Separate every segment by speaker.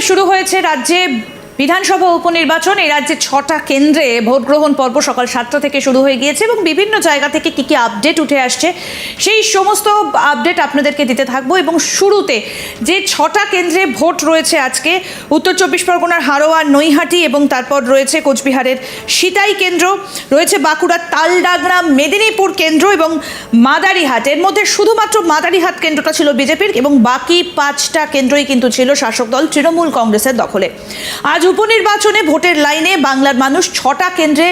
Speaker 1: শুরু হয়েছে রাজ্যে বিধানসভা উপনির্বাচন, এই রাজ্যে ছটা কেন্দ্রে ভোট গ্রহণ পর্ব সকাল সাতটা থেকে শুরু হয়ে গিয়েছে এবং বিভিন্ন জায়গা থেকে কি কি আপডেট উঠে আসছে সেই সমস্ত আপডেট আপনাদেরকে দিতে থাকব এবং শুরুতে যে ছটা কেন্দ্রে ভোট রয়েছে আজকে, উত্তর চব্বিশ পরগনার হারোয়া, নৈহাটি এবং তারপর রয়েছে কোচবিহারের সিতাই কেন্দ্র, রয়েছে বাঁকুড়ার তালডাগরা মেদিনীপুর কেন্দ্র এবং মাদারিহাট। এর মধ্যে শুধুমাত্র মাদারিহাট কেন্দ্রটা ছিল বিজেপির এবং বাকি পাঁচটা কেন্দ্রই কিন্তু ছিল শাসক দল, তৃণমূল কংগ্রেসের দখলে। আজ উপনির্বাচনে ভোটের লাইনে বাংলার মানুষ ছটা কেন্দ্রে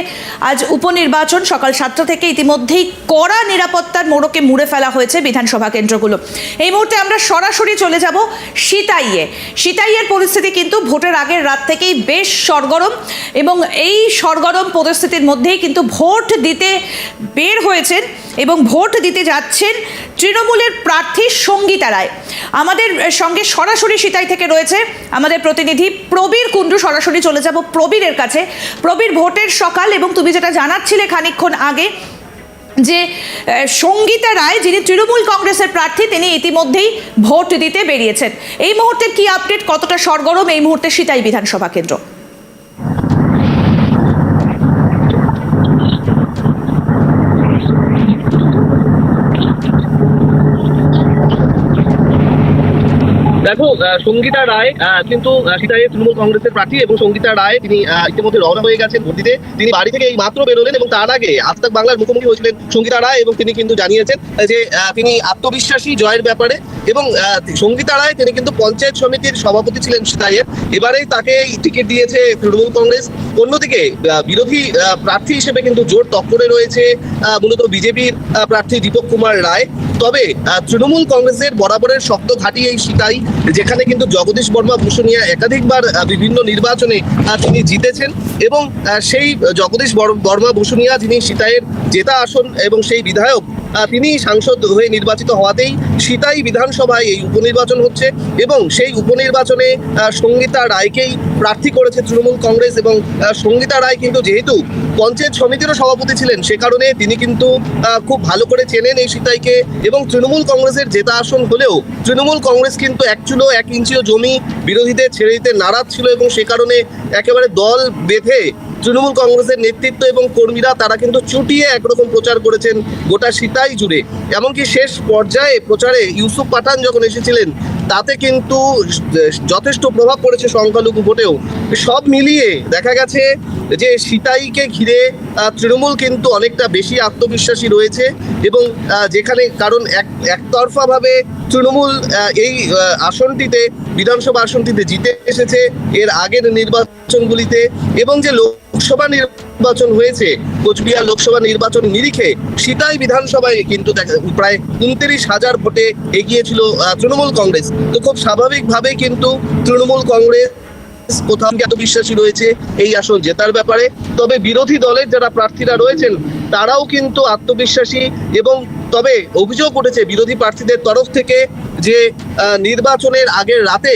Speaker 1: আজ উপনির্বাচন সকাল সাতটা থেকে ইতিমধ্যেই কড়া নিরাপত্তার মোড়কে মুড়ে ফেলা হয়েছে বিধানসভা কেন্দ্রগুলো। এই মুহূর্তে আমরা সরাসরি চলে যাব সিতাইয়ে। সিতাইয়ের পরিস্থিতি কিন্তু ভোটের আগের রাত থেকেই বেশ সরগরম এবং এই সরগরম পরিস্থিতির মধ্যেই কিন্তু ভোট দিতে বের হয়েছেন এবং ভোট দিতে যাচ্ছেন তৃণমূলের প্রার্থী সঙ্গীতা রায়। আমাদের সঙ্গে সরাসরি সিতাই থেকে রয়েছে আমাদের প্রতিনিধি প্রবীর কুণ্ডু সরাসরি চলে যাব প্রবীরের কাছে। প্রবীর, ভোটের সকাল এবং তুমি যেটা জানাচ্ছিলে খানিকক্ষণ আগে যে সঙ্গীতা রায়, যিনি তৃণমূল কংগ্রেসের প্রার্থী, তিনি ইতিমধ্যেই ভোট দিতে বেরিয়েছেন। এই মুহূর্তের কি আপডেট কতটা সরগরম এই মুহূর্তে সিতাই বিধানসভা কেন্দ্র
Speaker 2: দেখো আহ, সঙ্গীতা রায় কিন্তু আহ, তৃণমূল কংগ্রেসের প্রার্থী এবং সঙ্গীতা রায় তিনি ইতিমধ্যে রওনা হয়ে গেছেন ভোট দিতে তিনি বাড়ি থেকে এই মাত্র বেরোলেন এবং তার আগে আজ তাক বাংলার মুখোমুখি হয়েছিলেন সঙ্গীতা রায় এবং তিনি কিন্তু জানিয়েছেন যে তিনি আত্মবিশ্বাসী জয়ের ব্যাপারে এবং সঙ্গীতা রায় তিনি কিন্তু পঞ্চায়েত সমিতির সভাপতি ছিলেন সিতাইয়ের এবারেই তাকে টিকিট দিয়েছে তৃণমূল কংগ্রেস। অন্যদিকে বিরোধী প্রার্থী হিসেবে কিন্তু জোর টক্করে রয়েছে মূলত বিজেপির প্রার্থী দীপক কুমার রায়। তবে তৃণমূল কংগ্রেসের বরাবরের শক্ত ঘাটি এই সিতাই যেখানে কিন্তু জগদীশ বর্মা, ভূষণিয়া একাধিকবার বিভিন্ন নির্বাচনে তিনি জিতেছেন এবং সেই জগদীশ বর্মা, ভূষণিয়া যিনি সিতাইয়ের জেতা আসন এবং সেই বিধায়ক তিনি সাংসদ হয়ে নির্বাচিত হওয়াতেই সীতাই বিধানসভায় এই উপনির্বাচন হচ্ছে এবং সেই উপনির্বাচনে সঙ্গীতা রায়কেই প্রার্থী করেছে তৃণমূল কংগ্রেস এবং সঙ্গীতা রায় কিন্তু যেহেতু পঞ্চায়েত সমিতিরও সভাপতি ছিলেন, সে কারণে তিনি কিন্তু খুব ভালো করে চেনেন এই সিতাইকে এবং তৃণমূল কংগ্রেসের জেতা আসন হলেও তৃণমূল কংগ্রেস কিন্তু এক চুলো, এক ইঞ্চিও জমি বিরোধীদের ছেড়ে দিতে নারাজ ছিল এবং সে কারণে একেবারে দল বেঁধে তৃণমূল কংগ্রেসের নেতৃত্ব এবং কর্মীরা, তারা কিন্তু চুটিয়ে একরকম প্রচার করেছেন গোটা সীতাই জুড়ে। এমনকি শেষ পর্যায়ে প্রচারে ইউসুফ পাঠান যখন এসেছিলেন, তাতে কিন্তু যথেষ্ট প্রভাব পড়েছে সংখ্যালঘু ভোটেও। সব মিলিয়ে দেখা গেছে যে সিতাইকে ঘিরে তৃণমূল কিন্তু অনেকটা বেশি আত্মবিশ্বাসী রয়েছে এবং যেখানে কারণ এক, একতরফাভাবে তৃণমূল এই আসনটিতে, বিধানসভা আসনটিতে জিতে এসেছে। এর আগের নির্বাচনগুলিতে এবং যে লোকসভা নির্বাচন হয়েছে, কোচবিহার লোকসভা নির্বাচন নিরিখে সিতাই বিধানসভায় কিন্তু প্রায় উনত্রিশ হাজার ভোটে এগিয়েছিল তৃণমূল কংগ্রেস। তো খুব স্বাভাবিকভাবেই কিন্তু তৃণমূল কংগ্রেস কোথাও কি আত্মবিশ্বাসী রয়েছে এই আসন জেতার ব্যাপারে। তবে বিরোধী দলের যারা প্রার্থীরা রয়েছেন, তারাও কিন্তু আত্মবিশ্বাসী এবং তবে অভিযোগ উঠেছে বিরোধী প্রার্থীদের তরফ থেকে যে নির্বাচনের আগের রাতে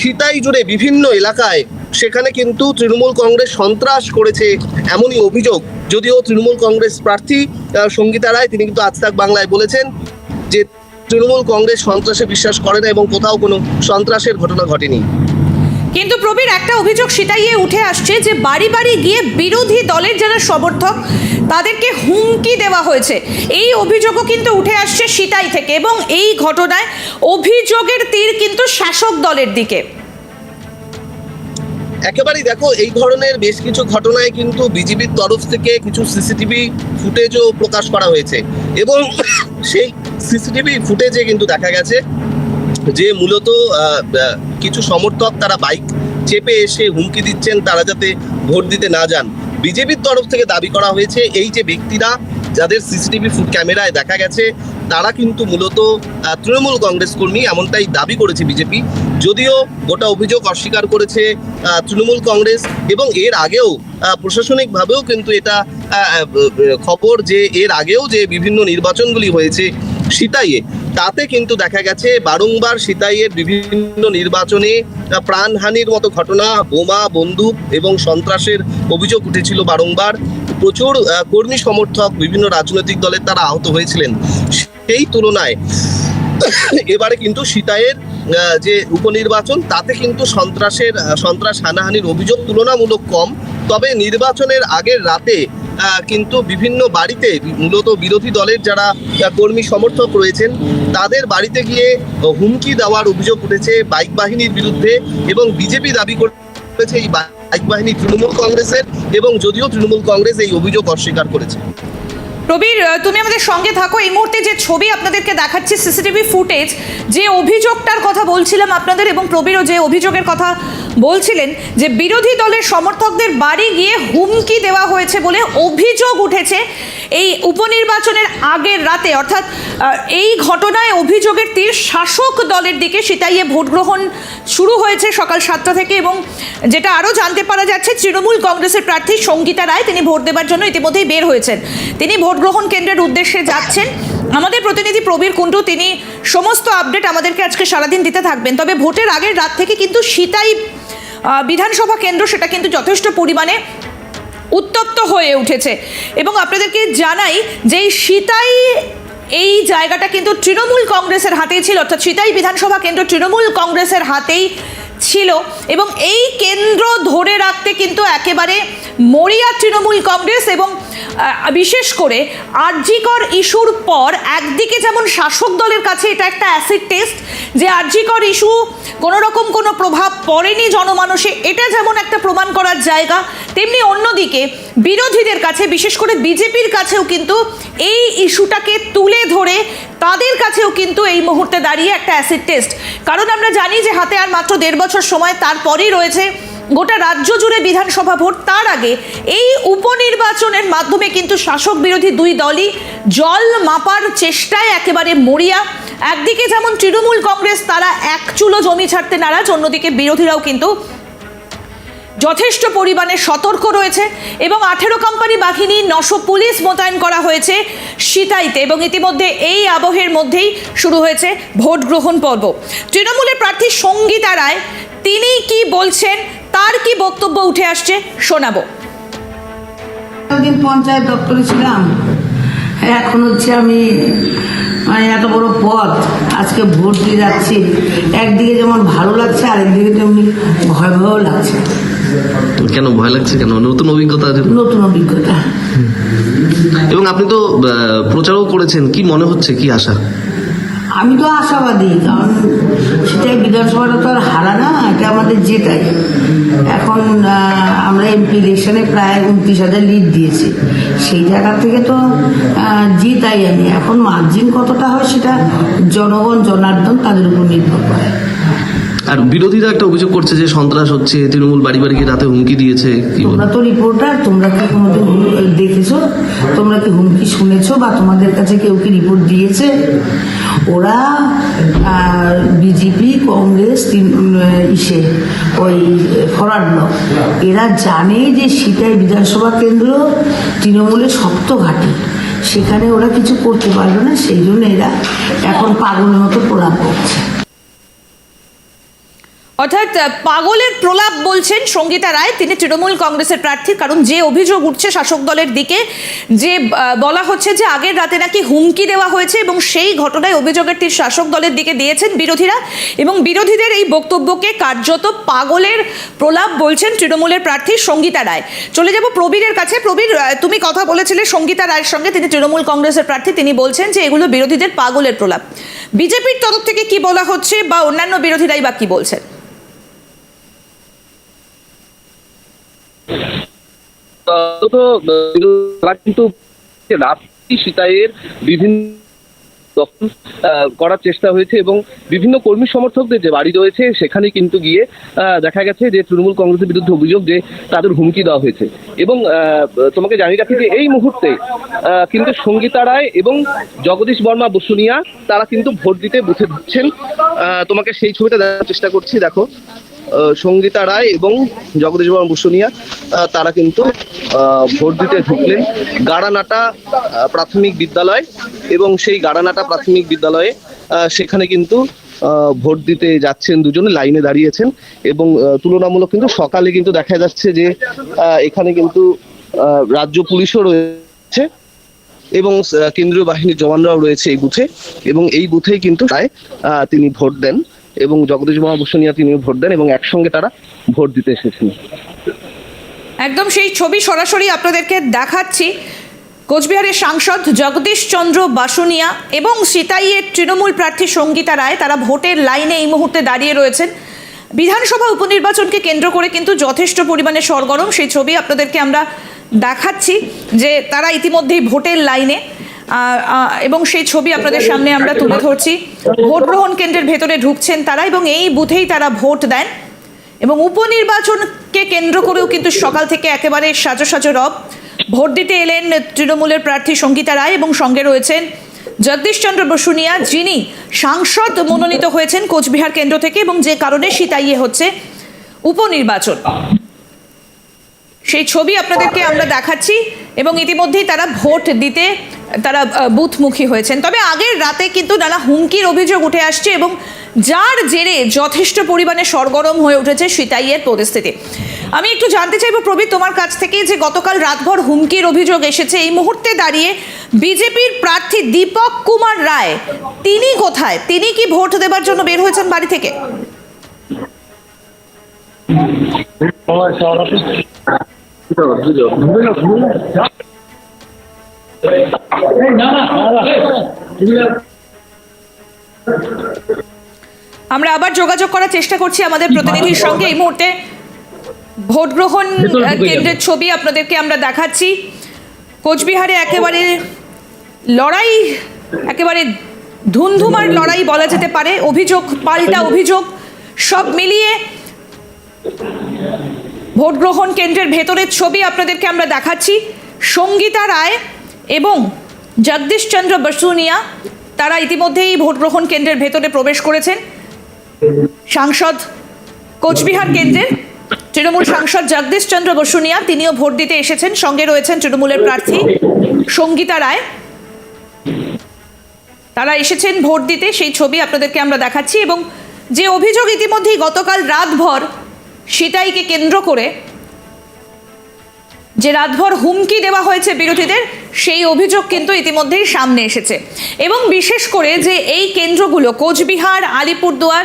Speaker 2: সিতাই জুড়ে বিভিন্ন এলাকায় সেখানে কিন্তু তৃণমূল কংগ্রেস সন্ত্রাস করেছে এমনই অভিযোগ। যদিও তৃণমূল কংগ্রেস প্রার্থী সঙ্গীতা রায়, তিনি কিন্তু আজ তাক বাংলায় বলেছেন যে তৃণমূল কংগ্রেস সন্ত্রাসে বিশ্বাস করে না এবং কোথাও কোনো সন্ত্রাসের ঘটনা ঘটেনি।
Speaker 1: কিন্তু প্রবীর, একটা অভিযোগ সেটাই উঠে আসছে যে বাড়ি বাড়ি গিয়ে বিরোধী দলের যারা সমর্থক, তাদেরকে হুমকি দেওয়া হয়েছে। এই অভিযোগও কিন্তু উঠে আসছে সিতাই থেকে এবং এই ঘটনায় অভিযোগের তীর কিন্তু শাসক দলের দিকে।
Speaker 2: একেবারেই দেখো, এই ধরনের বেশ কিছু ঘটনায় কিন্তু বিজেপির তরফ থেকে কিছু সিসিটিভি ফুটেজও প্রকাশ করা হয়েছে। এবং সেই সিসিটিভি ফুটেজে কিন্তু দেখা গেছে যে মূলত কিছু সমর্থক তারা বাইক চেপে এসে হুমকি দিচ্ছেন, তারা যাতে ভোট দিতে না যান। বিজেপির তরফ থেকে দাবি করা হয়েছে, এই যে ব্যক্তিরা যাদের সিসিটিভি ক্যামেরায় দেখা গেছে তারা কিন্তু মূলত তৃণমূল কংগ্রেস কর্মী এমনটাই দাবি করেছে বিজেপি। যদিও গোটা অভিযোগ অস্বীকার করেছে তৃণমূল কংগ্রেস এবং এর আগেও প্রশাসনিকভাবেও কিন্তু এটা খবর যে এর আগেও যে বিভিন্ন নির্বাচনগুলি হয়েছে সিতাইয়ে, তাতে কিন্তু দেখা গেছে বারংবার সিতাইয়ের বিভিন্ন নির্বাচনে প্রাণহানির মতো ঘটনা, বোমা, বন্দুক এবং সন্ত্রাসের অভিযোগ উঠেছিল বারংবার। প্রচুর কর্মী সমর্থক বিভিন্ন রাজনৈতিক দলের তারা আহত হয়েছিলেন। সেই তুলনায় এবারে কিন্তু সিতাইয়ের যে উপনির্বাচন, তাতে কিন্তু সন্ত্রাসের সন্ত্রাস হানাহানির অভিযোগ তুলনামূলক কম। তবে নির্বাচনের আগের রাতে কিন্তু বিভিন্ন বাড়িতে, মূলত বিরোধী দলের যারা কর্মী সমর্থক রয়েছেন, তাদের বাড়িতে গিয়ে হুমকি দেওয়ার অভিযোগ উঠেছে বাইক বাহিনীর বিরুদ্ধে এবং বিজেপি দাবি করেছে এই বাইক বাহিনী তৃণমূল কংগ্রেসের এবং যদিও তৃণমূল কংগ্রেস এই অভিযোগ অস্বীকার করেছে।
Speaker 1: প্রবীর তুমি আমাদের সঙ্গে থাকো। এই মুহূর্তে যে ছবি আপনাদেরকে দেখাচ্ছি, সিসিটিভি ফুটেজ, যে অভিযোগটার কথা বলছিলাম আপনাদের এবং প্রবীরও যে অভিযোগের কথা বলছিলেন যে বিরোধী দলের সমর্থকদের বাড়ি গিয়ে হুমকি দেওয়া হয়েছে বলে অভিযোগ উঠেছে। এই উপনির্বাচনের আগের রাতে, অর্থাৎ এই ঘটনায় অভিযোগের তীর শাসক দলের দিকে সেটাইয়ে ভোট গ্রহণ শুরু হয়েছে সকাল সাতটা থেকে এবং যেটা আরও জানতে পারা যাচ্ছে, তৃণমূল কংগ্রেসের প্রার্থী সঙ্গীতা রায়, তিনি ভোট দেবার জন্য ইতিমধ্যেই বের হয়েছেন। তিনি ভোট গ্রহণ কেন্দ্রের উদ্দেশ্যে যাচ্ছেন। আমাদের প্রতিনিধি প্রবীর কুণ্ডু, তিনি সমস্ত আপডেট আমাদেরকে আজকে সারাদিন দিতে থাকবেন। তবে ভোটের আগের রাত থেকে কিন্তু সিতাই বিধানসভা কেন্দ্র সেটা কিন্তু যথেষ্ট পরিমাণে উত্তপ্ত হয়ে উঠেছে। এবং আপনাদেরকে জানাই যে সীতাই এই জায়গাটা কিন্তু তৃণমূল কংগ্রেসের হাতেই ছিল, অর্থাৎ সীতাই বিধানসভা কেন্দ্র তৃণমূল কংগ্রেসের হাতেই ছিল। এবং এই কেন্দ্র ধরে রাখতে কিন্তু একেবারে মরিয়া তৃণমূল কংগ্রেস এবং বিশেষ করে আরজিকর ইস্যুর পর একদিকে যেমন শাসক দলের কাছে এটা একটা অ্যাসিড টেস্ট যে আরজিকর ইস্যু কোনো রকম কোনো প্রভাব পড়েনি জনমানসে, এটা যেমন একটা প্রমাণ করার জায়গা, তেমনি অন্যদিকে বিরোধীদের কাছে, বিশেষ করে বিজেপির কাছেও কিন্তু এই ইস্যুটাকে তুলে ধরে তাদের কাছেও কিন্তু এই মুহূর্তে দাঁড়িয়ে একটা অ্যাসিড টেস্ট কারণ আমরা জানি যে হাতে আর মাত্র দেড় বছর সময় তারপরেই রয়েছে। গোটা রাজ্য জুড়ে বিধানসভা ভোট, তার আগে এই উপনির্বাচনের মাধ্যমে কিন্তু শাসক বিরোধী দুই দলই জল মাপার চেষ্টায় একেবারে মরিয়া। একদিকে যেমন তৃণমূল কংগ্রেস, তারা এক চুলো জমি ছাড়তে নারাজ, অন্যদিকে বিরোধীরাও কিন্তু যথেষ্ট পরিমাণে সতর্ক রয়েছে এবং আঠেরো কোম্পানি বাহিনী নশো পুলিশ মোতায়েন করা হয়েছে সিতাইতে এবং ইতিমধ্যে এই আবহের মধ্যেই শুরু হয়েছে ভোট গ্রহণ পর্ব। তৃণমূলের প্রার্থী সঙ্গীতা রায়, তিনি কি বলছেন, তার কি বক্তব্য উঠে আসছে, শোনাবো।
Speaker 3: পঞ্চায়েত দপ্তরে ছিলাম, এখন হচ্ছে আমি মানে এত বড় পথ আজকে ভোট দিয়ে যাচ্ছি। একদিকে যেমন ভালো লাগছে, আরেকদিকে তেমনি ভয় ভয়ও লাগছে।
Speaker 4: কেন ভয় লাগছে কেন? নতুন অভিজ্ঞতা
Speaker 3: নতুন অভিজ্ঞতা।
Speaker 4: এবং আপনি তো প্রচারও করেছেন। কি মনে হচ্ছে? কি আশা?
Speaker 3: আমি তো আশাবাদী কারণ সেটাই বিধানসভাটা তো আর হারা না এটা আমাদের জেতাই। এখন আমরা এমপি ইলেকশনে প্রায় উনত্রিশ হাজার লিড দিয়েছি। সেই জায়গা থেকে তো জিতাই আমি। এখন মার্জিন কতটা হয় সেটা জনগণ জনার্দন তাদের উপর নির্ভর করে।
Speaker 4: আর বিরোধীরা একটা অভিযোগ করছে যে সন্ত্রাস হচ্ছে, তৃণমূল বাড়ি বাড়ি গিয়ে রাতে হুমকি দিয়েছে
Speaker 3: তোমরা তো রিপোর্টার তোমরা কি কোনোদিন দেখেছ? তোমরা কি হুমকি শুনেছো বা তোমাদের কাছে কেউ কি রিপোর্ট দিয়েছে? ওরা বিজেপি কংগ্রেস ইসে, ওই ফরওয়ার্ড ব্লক, এরা জানে যে সিটাই বিধানসভা কেন্দ্র তৃণমূলের শক্ত ঘাঁটি। সেখানে ওরা কিছু করতে পারবে না, সেই জন্য এরা এখন পাগলের মতো প্রলাপ করছে।
Speaker 1: অর্থাৎ পাগলের প্রলাপ বলছেন সঙ্গীতা রায়, তিনি তৃণমূল কংগ্রেসের প্রার্থী, কারণ যে অভিযোগ উঠছে শাসক দলের দিকে, যে বলা হচ্ছে যে আগের রাতে নাকি হুমকি দেওয়া হয়েছে এবং সেই ঘটনায় অভিযোগের তীর শাসক দলের দিকে দিয়েছেন বিরোধীরা এবং বিরোধীদের এই বক্তব্যকে কার্যত পাগলের প্রলাপ বলছেন তৃণমূলের প্রার্থী সঙ্গীতা রায়। চলে যাব প্রবীরের কাছে। প্রবীর তুমি কথা বলেছিলে সঙ্গীতা রায়ের সঙ্গে, তিনি তৃণমূল কংগ্রেসের প্রার্থী, তিনি বলছেন যে এগুলো বিরোধীদের পাগলের প্রলাপ। বিজেপির তরফ থেকে কি বলা হচ্ছে বা অন্যান্য বিরোধীরাই বা কি বলছেন?
Speaker 2: তো তারা কিন্তু রাত্রি সিতাইয়ের বিভিন্ন দখল করার চেষ্টা হয়েছে এবং বিভিন্ন কর্মী সমর্থকদের যে বাড়ি রয়েছে সেখানে কিন্তু গিয়ে দেখা গেছে যে তৃণমূল কংগ্রেসের বিরুদ্ধে অভিযোগ যে তাদের হুমকি দেওয়া হয়েছে। এবং তোমাকে জানিয়ে রাখি যে এই মুহূর্তে কিন্তু সঙ্গীতা রায় এবং জগদীশ বর্মা বসুনিয়া তারা কিন্তু ভোট দিতে ঢুকছেন আহ, তোমাকে সেই ছবিটা দেখার চেষ্টা করছি দেখো। সঙ্গীতা রায় এবং জগদীশ বর্মা বসুনিয়া তারা কিন্তু ভোট দিতে ঢুকলেন। গাড়ানাটা প্রাথমিক বিদ্যালয় এবং সেই গাড়ানাটা প্রাথমিক বিদ্যালয়ে সেখানে কিন্তু ভোট দিতে যাচ্ছেন দুজনে লাইনে দাঁড়িয়েছেন এবং তুলনামূলক কিন্তু সকালে কিন্তু দেখা যাচ্ছে যে এখানে কিন্তু রাজ্য পুলিশও রয়েছে এবং কেন্দ্রীয় বাহিনীর জওয়ানরাও রয়েছে এই বুথে এবং এই বুথেই কিন্তু আহ, তিনি ভোট দেন। এবং জগদীশ মহাবুষণিয়া তিনিও ভোট দেন এবং একসঙ্গে তারা ভোট দিতে এসেছেন।
Speaker 1: একদম সেই ছবি সরাসরি আপনাদেরকে দেখাচ্ছি। কোচবিহারের সাংসদ জগদীশ চন্দ্র বাসুনিয়া এবং সিতাইয়ের তৃণমূল প্রার্থী সঙ্গীতা রায়, তারা ভোটের লাইনে এই মুহূর্তে দাঁড়িয়ে রয়েছেন। বিধানসভা উপনির্বাচনকে কেন্দ্র করে কিন্তু যথেষ্ট পরিমাণে সরগরম। সেই ছবি আপনাদেরকে আমরা দেখাচ্ছি যে তারা ইতিমধ্যেই ভোটের লাইনে এবং সেই ছবি আপনাদের সামনে আমরা তুলে ধরছি। ভোট গ্রহণ কেন্দ্রের ভেতরে ঢুকছেন তারা এবং এই বুথেই তারা ভোট দেন। এবং উপনির্বাচনকে কেন্দ্র করেও কিন্তু সকাল থেকে একেবারে সাজো সাজো রব। ভোট দিতে এলেন তৃণমূলের প্রার্থী সঙ্গীতা রায় এবং সঙ্গে রয়েছেন জগদীশচন্দ্র বসুনিয়া, যিনি সাংসদ মনোনীত হয়েছেন কোচবিহার কেন্দ্র থেকে এবং যে কারণে সিতাইয়ে হচ্ছে উপনির্বাচন। সেই ছবি আপনাদেরকে আমরা দেখাচ্ছি এবং ইতিমধ্যেই তারা ভোট দিতে তারা বুথমুখী হয়েছেন। তবে আগের রাতে কিন্তু নানা হুমকির অভিযোগ উঠে আসছে এবং যার জেরে যথেষ্ট পরিমাণে সরগরম হয়ে উঠেছে সিতাইয়ের পরিস্থিতি। আমি একটু জানতে চাইব, প্রবীর, তোমার কাছ থেকে যে গতকাল রাতভর হুমকির অভিযোগ এসেছে, এই মুহূর্তে দাঁড়িয়ে বিজেপির প্রার্থী দীপক কুমার রায়, তিনি কোথায়? তিনি কি ভোট দেবার জন্য বের হয়েছেন বাড়ি থেকে? আমরা আবার যোগাযোগ করার চেষ্টা করছি আমাদের প্রতিনিধির সঙ্গে। এই মুহূর্তে ভোট গ্রহণ কেন্দ্রের ছবি আপনাদেরকে আমরা দেখাচ্ছি। কোচবিহারে একেবারে লড়াই একেবারে ধুন্ধুমার লড়াই বলা যেতে পারে। অভিযোগ পাল্টা অভিযোগ সব মিলিয়ে ভোট গ্রহণ কেন্দ্রের ভেতরের ছবি আপনাদেরকে আমরা দেখাচ্ছি। সঙ্গীতা রায় এবং জগদীশচন্দ্র বসুনিয়া, তারা ইতিমধ্যেই ভোট গ্রহণ কেন্দ্রের ভেতরে প্রবেশ করেছেন। সাংসদ কোচবিহার কেন্দ্রের তৃণমূল সাংসদ জগদীশচন্দ্র বসুনিয়া, তিনিও ভোট দিতে এসেছেন, সঙ্গে রয়েছেন তৃণমূলের প্রার্থী সঙ্গীতা রায়। তারা এসেছেন ভোট দিতে, সেই ছবি আপনাদেরকে আমরা দেখাচ্ছি এবং যে অভিযোগ ইতিমধ্যেই গতকাল রাতভর সেটাইকে কেন্দ্র করে যে রাতভর হুমকি দেওয়া হয়েছে বিরোধীদের সেই অভিযোগ কিন্তু ইতিমধ্যেই সামনে এসেছে। এবং বিশেষ করে যে এই কেন্দ্রগুলো কোচবিহার আলিপুরদুয়ার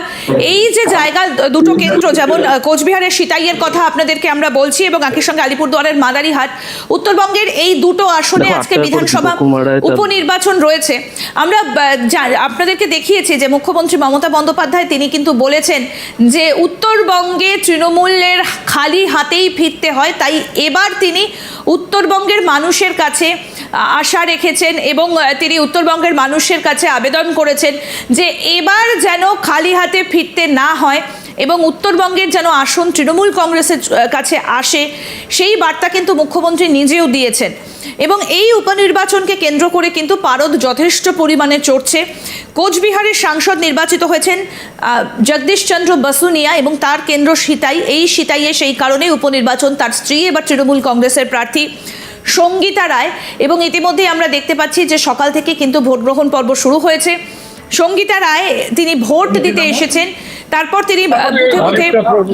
Speaker 1: এই যে জায়গা দুটো কেন্দ্র যেমন কোচবিহারের সিতাইয়ের কথা আপনাদেরকে আমরা বলছি এবং একই সঙ্গে আলিপুরদুয়ারের মাদারিহাট উত্তরবঙ্গের এই দুটো আসনে আজকে বিধানসভা উপনির্বাচন রয়েছে। আমরা আপনাদেরকে দেখিয়েছি যে মুখ্যমন্ত্রী মমতা বন্দ্যোপাধ্যায় তিনি কিন্তু বলেছেন যে উত্তরবঙ্গে তৃণমূলের খালি হাতেই ফিরতে হয় তাই এবার তিনি উত্তরবঙ্গের মানুষের কাছে আশা রেখেছেন এবং তিনি উত্তরবঙ্গের মানুষের কাছে আবেদন করেছেন যে এবার যেন খালি হাতে ফিরতে না হয় এবং উত্তরবঙ্গের যেন আসন তৃণমূল কংগ্রেসের কাছে আসে, সেই বার্তা কিন্তু মুখ্যমন্ত্রী নিজেও দিয়েছেন। এবং এই উপনির্বাচনকে কেন্দ্র করে কিন্তু পারদ যথেষ্ট পরিমাণে চড়ছে। কোচবিহারের সাংসদ নির্বাচিত হয়েছেন জগদীশচন্দ্র বসুনিয়া এবং তার কেন্দ্র সিতাই। এই সিতাইয়ে সেই কারণে উপনির্বাচন, তার স্ত্রী এবার তৃণমূল কংগ্রেসের প্রার্থী। সঙ্গীতা রায় এবং ইতিমধ্যেই আমরা দেখতে পাচ্ছি যে সকাল থেকে কিন্তু ভোট গ্রহণ পর্ব শুরু হয়েছে। সঙ্গীতা রায় তিনি ভোট দিতে এসেছেন। তারপর তিনি বুথে বুথে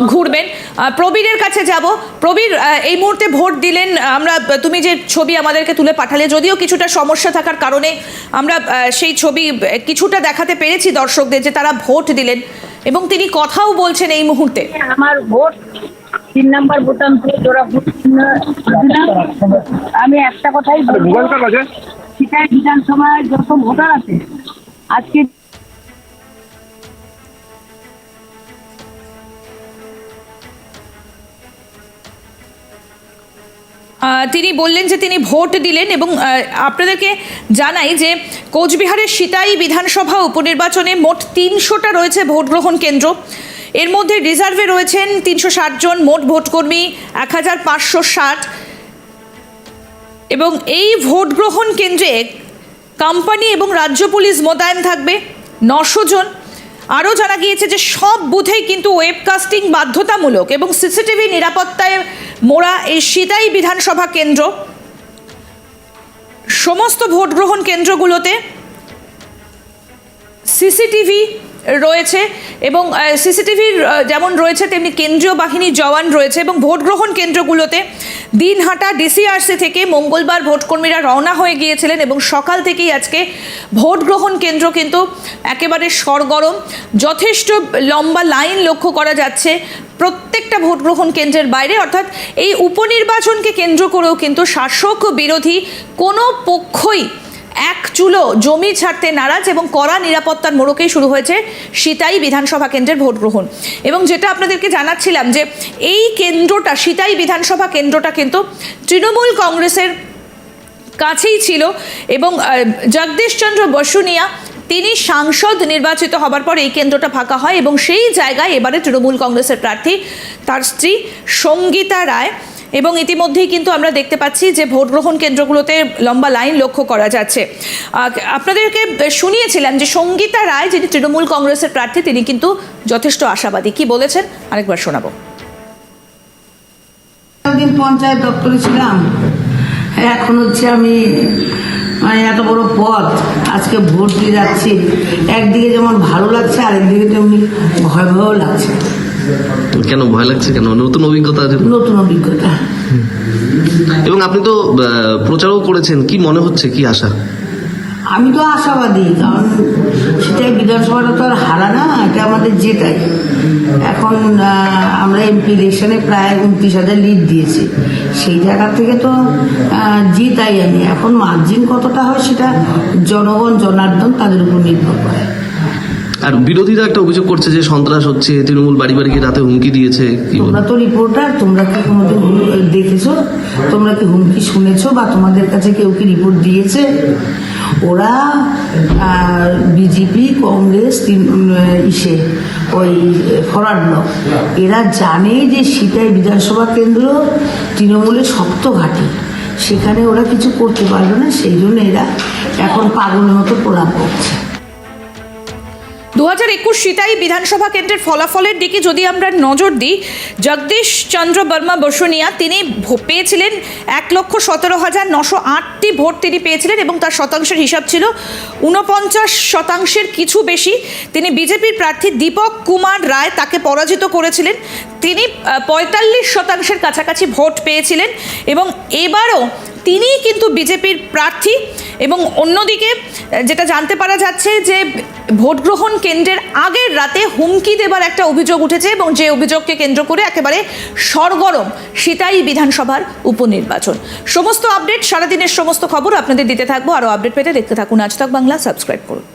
Speaker 1: ঘুরবেন। আহ, প্রবীরের কাছে যাব। প্রবীর এই মুহূর্তে ভোট দিলেন। আমরা তুমি যে ছবি আমাদেরকে তুলে পাঠালে যদিও কিছুটা সমস্যা থাকার কারণে আমরা সেই ছবি কিছুটা দেখাতে পেরেছি দর্শকদের যে তারা ভোট দিলেন। এবং তিনি কথাও বলছেন এই মুহূর্তে।
Speaker 5: আমার ভোট তিন নাম্বার বোতাম দিয়ে তোরা ভোট দিলাম। আমি একটা কথাই বিধানসভায় যত ভোটার আছে আজকে
Speaker 1: আহ, তিনি বললেন যে তিনি ভোট দিলেন এবং আহ, আপনাদেরকে জানাই যে কোচবিহারের সিতাই বিধানসভা উপনির্বাচনে মোট তিনশোটা রয়েছে ভোট গ্রহণ কেন্দ্র। এর মধ্যে রিজার্ভে রয়েছেন তিনশো ষাট জন মোট ভোটকর্মী, এক হাজার পাঁচশো ষাট। এবং এই ভোট গ্রহণ কেন্দ্রে কোম্পানি এবং রাজ্য পুলিশ মোতায়েন থাকবে নশো জন। আরও জানা গিয়েছে যে সব বুথেই কিন্তু ওয়েবকাস্টিং বাধ্যতামূলক এবং সিসিটিভি নিরাপত্তায় মোড়া এই সিতাই বিধানসভা কেন্দ্র। সমস্ত ভোট গ্রহণ কেন্দ্রগুলোতে সিসিটিভি রয়েছে এবং সিসিটিভির যেমন রয়েছে, তেমনি কেন্দ্রীয় বাহিনীর জওয়ান রয়েছে এবং ভোট গ্রহণ কেন্দ্রগুলোতে দিনহাটা ডিসিআরসি থেকে মঙ্গলবার ভোটকর্মীরা রওনা হয়ে গিয়েছিলেন এবং সকাল থেকেই আজকে ভোট গ্রহণ কেন্দ্র কিন্তু একেবারে সরগরম। যথেষ্ট লম্বা লাইন লক্ষ্য করা যাচ্ছে প্রত্যেকটা ভোট গ্রহণ কেন্দ্রের বাইরে। অর্থাৎ এই উপনির্বাচনকে কেন্দ্র করেও কিন্তু শাসক বিরোধী কোনো পক্ষই এক চুলো জমি ছাড়তে নারাজ এবং কড়া নিরাপত্তার মোড়কেই শুরু হয়েছে সিতাই বিধানসভা কেন্দ্রের ভোট গ্রহণ। এবং যেটা আপনাদেরকে জানাচ্ছিলাম যে এই কেন্দ্রটা, সিতাই বিধানসভা কেন্দ্রটা কিন্তু তৃণমূল কংগ্রেসের কাছেই ছিল এবং জগদীশচন্দ্র বসুনিয়া তিনি সাংসদ নির্বাচিত হবার পর এই কেন্দ্রটা ফাঁকা হয় এবং সেই জায়গায় এবারে তৃণমূল কংগ্রেসের প্রার্থী তার স্ত্রী সঙ্গীতা রায় এবং ইতিমধ্যেই কিন্তু আমরা দেখতে পাচ্ছি যে ভোট গ্রহণ কেন্দ্রগুলোতে লম্বা লাইন লক্ষ্য করা যাচ্ছে। আপনাদেরকে শুনিয়েছিলাম যে সঙ্গীতা রায়, যিনি তৃণমূল কংগ্রেসের প্রার্থী, তিনি কিন্তু যথেষ্ট আশাবাদী। কি বলেছেন? আরেকবার শোনাবো।
Speaker 3: পঞ্চায়েত দপ্তরে ছিলাম। এখন হচ্ছে আমি মানে এত বড় পদ, আজকে ভোট দিয়ে যাচ্ছি। একদিকে যেমন ভালো লাগছে, আরেকদিকে তেমনি ভয় ভয়ও লাগছে।
Speaker 4: কেন ভয় লাগছে কেন? নতুন অভিজ্ঞতা
Speaker 3: নতুন অভিজ্ঞতা।
Speaker 4: এবং আপনি তো প্রচারও করেছেন কি মনে হচ্ছে কি আশা?
Speaker 3: আমি তো আশাবাদী কারণ সেটাই বিধানসভাটা তো আর হারা না এটা আমাদের জেতাই। এখন আমরা এমপি ইলেকশনে প্রায় উনত্রিশ হাজার লিড দিয়েছি। সেই জায়গা থেকে তো জিতাই আমি। এখন মার্জিন কতটা হয় সেটা জনগণ জনার্দন তাদের উপর নির্ভর করে।
Speaker 4: আর বিরোধীরা একটা অভিযোগ করছে যে সন্ত্রাস হচ্ছে তৃণমূল বাড়ি বাড়ি গিয়ে রাতে হুমকি দিয়েছে
Speaker 3: তোমরা তো রিপোর্টার তোমরা কি কোনোদিন দেখেছ? তোমরা কি হুমকি শুনেছো বা তোমাদের কাছে কেউ কি রিপোর্ট দিয়েছে? ওরা বিজেপি কংগ্রেস তিন- ইসে ওই ব্লক এরা জানে যে সিটাই বিধানসভা কেন্দ্র তৃণমূলের শক্ত ঘাঁটি। সেখানে ওরা কিছু করতে পারবে না সেই জন্য এরা এখন পাগলের মতো প্রলাপ করছে।
Speaker 1: দু হাজার একুশ সিতাই বিধানসভা কেন্দ্রের ফলাফলের দিকে যদি আমরা নজর দিই, জগদীশ চন্দ্র বর্মা বসুনিয়া, তিনি পেয়েছিলেন এক লক্ষ সতেরো হাজার নশো আটটি ভোট তিনি পেয়েছিলেন এবং তার শতাংশের হিসাব ছিল উনপঞ্চাশ শতাংশের কিছু বেশি। তিনি বিজেপির প্রার্থী দীপক কুমার রায় তাকে পরাজিত করেছিলেন। তিনি পঁয়তাল্লিশ শতাংশের কাছাকাছি ভোট পেয়েছিলেন এবং এবারও তিনিই কিন্তু বিজেপির প্রার্থী এবং অন্যদিকে যেটা জানতে পারা যাচ্ছে যে ভোট গ্রহণ কেন্দ্রের আগের রাতে হুমকি দেবার একটা অভিযোগ উঠেছে এবং যে অভিযোগকে কেন্দ্র করে একেবারে সরগরম সিতাই বিধানসভার উপনির্বাচন। সমস্ত আপডেট সারাদিনের সমস্ত খবর আপনাদের দিতে থাকব। আরও আপডেট পেতে দেখতে থাকুন আজ তাক বাংলা। সাবস্ক্রাইব করুন।